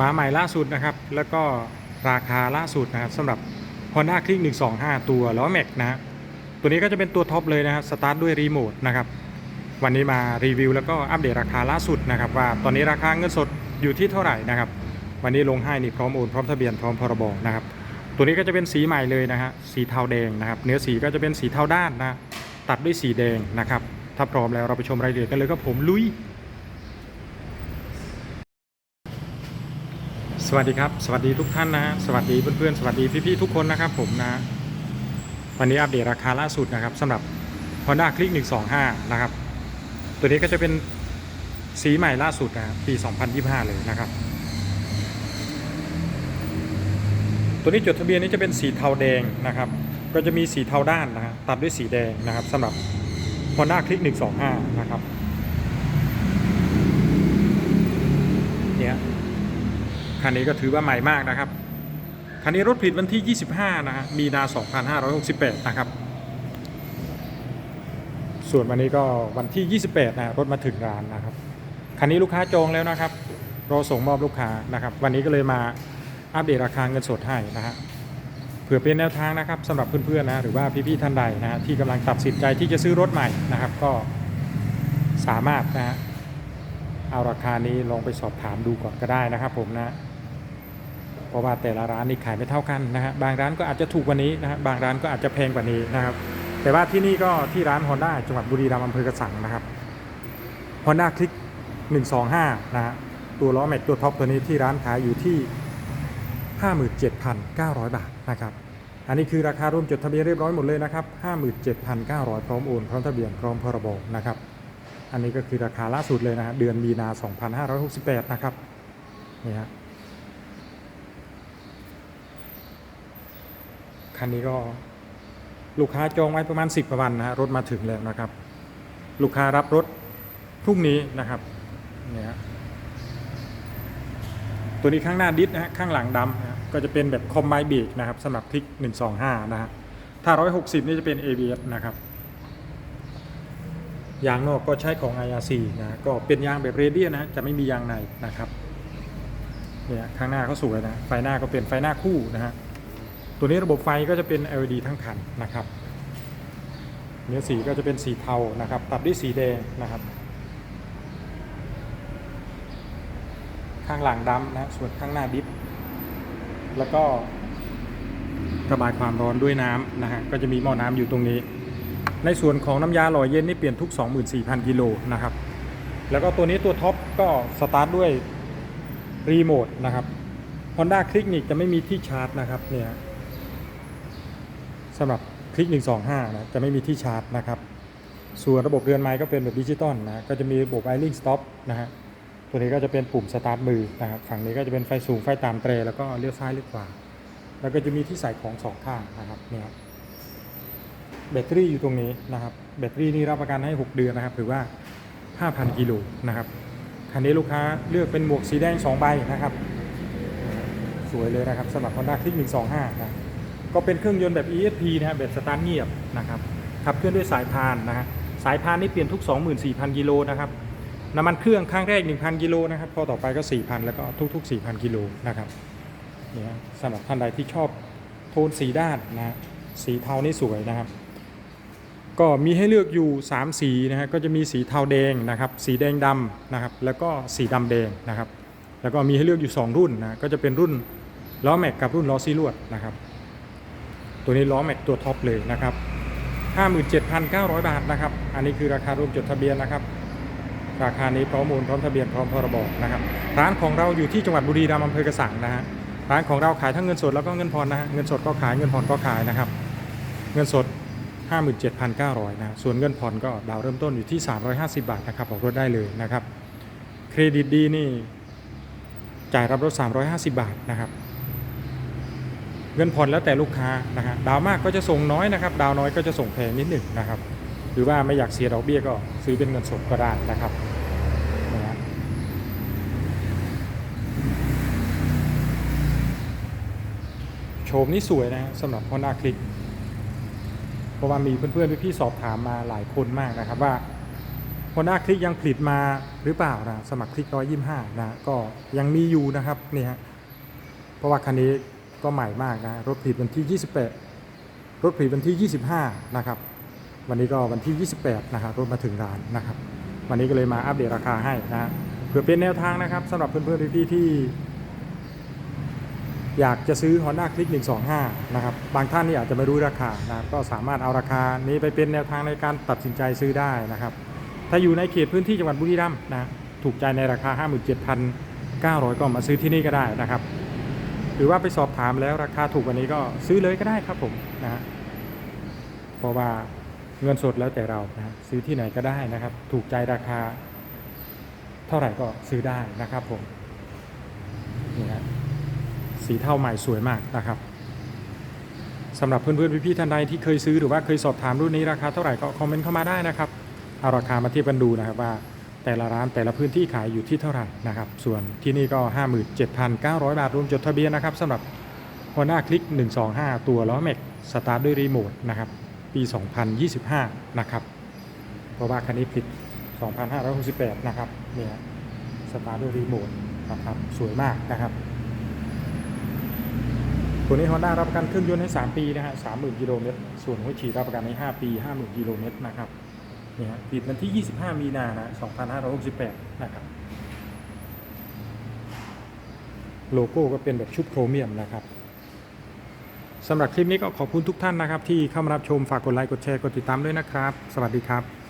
มาใหม่ล่าสุดนะครับ แล้วก็ราคาล่าสุดนะครับสำหรับ Honda Click 125 ตัวล้อแม็กนะฮะตัวนี้ก็จะเป็นตัวท็อปเลยนะครับสตาร์ทด้วยรีโมทนะครับวันนี้มารีวิวแล้วก็อัปเดตราคาล่าสุดนะครับว่าตอนนี้ราคาเงินสดอยู่ที่เท่าไหร่นะครับ วันนี้ลงให้นี่พร้อมโอนพร้อมทะเบียนพร้อมพรบนะครับ ตัวนี้ก็จะเป็นสีใหม่เลยนะฮะสีเทาแดงนะครับ เนื้อสีก็จะเป็นสีเทาด้านนะฮะตัดด้วยสีแดงนะครับ ถ้าพร้อมแล้วเราไปชมรายละเอียดกันเลยครับผมลุย สวัสดีครับ สวัสดีทุกท่านนะ สวัสดีเพื่อนๆ สวัสดีพี่ๆ ทุกคนนะครับผมนะ วันนี้อัปเดตราคาล่าสุดนะครับสำหรับ Honda Click 125 นะครับ ตัวนี้ก็จะเป็นสีใหม่ล่าสุดนะครับปี 2025 เลยนะครับ ตัวนี้จดทะเบียนนี้จะเป็นสีเทาแดงนะครับ ก็จะมีสีเทาด้านนะฮะตัดด้วยสีแดงนะครับสำหรับ Honda Click 125 นะครับเนี่ย คันนี้ก็ถือว่าใหม่มากนะครับ คันนี้รถผลิตวันที่ 25 นะฮะ มีนา 2568 นะครับ ส่วนวันนี้ก็วันที่ 28 นะรถมาถึงร้านนะครับ คันนี้ลูกค้าจองแล้วนะครับ รอส่งมอบลูกค้านะครับ วันนี้ก็เลยมาอัปเดตราคาเงินสดให้นะฮะเผื่อเป็นแนวทางนะครับสำหรับเพื่อนๆนะหรือว่าพี่ๆท่านใดนะฮะที่กำลังตัดสินใจที่จะซื้อรถใหม่นะครับ ก็สามารถนะฮะเอาราคานี้ลองไปสอบถามดูก่อนก็ได้นะครับผมนะ เพราะว่าแต่ละร้านนี่ขายไม่เท่ากันนะฮะบางร้านก็อาจจะถูกกว่านี้นะฮะบางร้านก็อาจจะแพงกว่านี้นะครับ แต่ว่าที่นี่ก็ที่ร้าน Honda จังหวัดบุรีรัมย์อำเภอกระสังนะครับ Honda Click 125 นะฮะตัวล้อแม็กตัวท็อปตัวนี้ที่ร้านขายอยู่ที่ 57,900 บาทนะครับอันนี้คือราคาร่วมจดทะเบียนเรียบร้อยหมดเลยนะครับ 57,900 พร้อมโอนพร้อมทะเบียนพร้อมพรบนะครับ อันนี้ก็คือราคาล่าสุดเลยนะฮะเดือนมีนา 2568 นะครับนี่ฮะ คันนี้ก็ลูกค้าจองไว้ประมาณ 10ประวันนะฮะรถมาถึงแล้วนะครับ ลูกค้ารับรถพรุ่งนี้นะครับเนี่ยฮะตัวนี้ข้างหน้าดิสนะฮะข้างหลังดำนะฮะก็จะเป็นแบบคอมไบเบรกนะครับสำหรับคลิก 125 นะฮะถ้า 160 นี่จะเป็น ABS นะครับยางนอกก็ใช้ของ IRC นะฮะก็เป็นยางแบบเรเดียนะฮะจะไม่มียางในนะครับเนี่ยข้างหน้าก็สวยนะไฟหน้าก็เป็นไฟหน้าคู่นะฮะ ตัวนี้ระบบไฟก็จะเป็น LED ทั้งคันนะครับเนื้อสีก็จะเป็นสีเทานะครับ ตัดด้วยสีแดงนะครับ ข้างหลังดำนะส่วนข้างหน้าดิฟแล้วก็ระบายความร้อนด้วยน้ำนะฮะก็จะมีหม้อน้ำอยู่ตรงนี้ ในส่วนของน้ำยาหล่อเย็นนี่เปลี่ยนทุก 24,000 กิโลนะครับ แล้วก็ตัวนี้ตัวท็อปก็สตาร์ทด้วยรีโมทนะครับ Honda Click นี่จะไม่มีที่ชาร์จนะครับเนี่ย สำหรับคลิก 125 นะจะไม่มีที่ชาร์จนะครับ ส่วนระบบเรือนไม้ก็เป็นแบบดิจิตอลนะก็จะมีระบบ i อ i n g Stop นะฮะตัวนี้ก็จะเป็นปุ่มสตาร์ทมือนะครับฝั่งนี้ก็จะเป็นไฟสูงไฟต่ำเตรแล้วก็เลี้ยวซ้ายเลี้ยวขวาแล้วก็จะมีที่ใส่ของสองข้างนะครับเนี่ยครับแบตเตอรี่อยู่ตรงนี้นะครับแบตเตอรี่นี่รับประกันให้ 6 เดือนนะครับถือว่า 5,000 กิโลนะครับคันนี้ลูกค้าเลือกเป็นหมวกสีแดง 2 ใบนะครับ สวยเลยนะครับสำหรับ Honda Click 125นะ ก็เป็นเครื่องยนต์แบบ ESP นะฮะแบบสตาร์ทเงียบนะครับขับเคลื่อนด้วยสายพานนะฮะสายพานนี่เปลี่ยนทุก 24,000 กิโลนะครับน้ำมันเครื่องครั้งแรก 1,000 กิโลนะครับพอต่อไปก็ 4,000 แล้วก็ทุก ๆ 4,000 กิโลนะครับเนี่ยสำหรับท่านใดที่ชอบโทนสีด้านนะฮะสีเทานี่สวยนะครับ ก็มีให้เลือกอยู่ 3 สีนะฮะก็จะมีสีเทาแดงนะครับ สีแดงดำนะครับ แล้วก็สีดำแดงนะครับ แล้วก็มีให้เลือกอยู่ 2 รุ่นนะก็จะเป็นรุ่นล้อแม็กกับรุ่นล้อซีลวดนะครับ ตัวนี้ล้อแม็กตัวท็อปเลยนะครับ 57,900 บาทนะครับ อันนี้คือราคารวมจดทะเบียนนะครับ ราคานี้พร้อมโอนพร้อมทะเบียนพร้อมพรบนะครับ ร้านของเราอยู่ที่จังหวัดบุรีรัมย์อำเภอกระสังนะฮะ ร้านของเราขายทั้งเงินสดแล้วก็เงินผ่อนนะฮะ เงินสดก็ขายเงินผ่อนก็ขายนะครับ เงินสด 57,900 นะ ส่วนเงินผ่อนก็ดาวเริ่มต้นอยู่ที่ 350 บาทนะครับออกรถได้เลยนะครับ เครดิตดีนี่จ่ายรับรถ 350 บาทนะครับ เงินผ่อนแล้วแต่ลูกค้านะฮะดาวมากก็จะส่งน้อยนะครับ ดาวน้อยก็จะส่งแพงนิดหนึ่งนะครับ หรือว่าไม่อยากเสียดอกเบี้ยก็ซื้อเป็นเงินสดก็ได้นะครับนะโฉมนี่สวยนะสำหรับ Honda Click เพราะว่ามีเพื่อนๆพี่ๆสอบถามมาหลายคนมากนะครับว่า Honda Click ยังผลิตมาหรือเปล่านะสมัครคลิก125นะก็ยังมีอยู่นะครับนี่ฮะเพราะว่าคันนี้ ก็ใหม่มากนะรถผลิตวันที่ 28 รถผลิตวันที่ 25 นะครับ วันนี้ก็วันที่ 28 นะครับรถมาถึงร้านนะครับ วันนี้ก็เลยมาอัปเดตราคาให้นะเพื่อเป็นแนวทางนะครับสำหรับเพื่อนๆพี่ๆที่อยากจะซื้อ Honda Click 125 นะครับ บางท่านนี่อาจจะไม่รู้ราคานะก็สามารถเอาราคานี้ไปเป็นแนวทางในการตัดสินใจซื้อได้นะครับ ถ้าอยู่ในเขตพื้นที่จังหวัดบุรีรัมย์นะ ถูกใจในราคา 57,900 ก็มาซื้อที่นี่ก็ได้นะครับ หรือว่าไปสอบถามแล้วราคาถูกกว่านี้ก็ซื้อเลยก็ได้ครับผมนะฮะเพราะว่าเงินสดแล้วแต่เรานะซื้อที่ไหนก็ได้นะครับ ถูกใจราคา เท่าไหร่ก็ซื้อได้นะครับผมนี่ฮะสีเทาใหม่สวยมากนะครับสำหรับเพื่อนๆพี่ๆท่านใดที่เคยซื้อหรือว่าเคยสอบถามรุ่นนี้ราคาเท่าไหร่ก็คอมเมนต์เข้ามาได้นะครับเอาราคามาเทียบกันดูนะครับว่า แต่ละร้านแต่ละพื้นที่ขายอยู่ที่เท่าไหร่นะครับ ส่วนที่นี่ก็ 57,900 บาทรวมจดทะเบียนนะครับสำหรับ Honda Click 125 ตัวล้อแม็กสตาร์ทด้วยรีโมทนะครับ ปี 2025 นะครับ เพราะว่าคันนี้ผลิต2568 นะครับ เนี่ยสตาร์ทด้วยรีโมทนะครับ สวยมากนะครับ ตัวนี้ Honda รับประกันเครื่องยนต์ให้ 3 ปีนะฮะ30,000 กิโลเมตร ส่วนหัวฉีดรับประกันให้ 5 ปี 50,000 กิโลเมตรนะครับ นี่ฮะปิดวันที่ 25 มีนานะ2568 นะครับ โลโก้ก็เป็นแบบชุดโครเมียมนะครับสำหรับคลิปนี้ก็ขอบคุณทุกท่านนะครับ ที่เข้ามารับชมฝากกดไลค์กดแชร์กดติดตามด้วยนะครับ สวัสดีครับ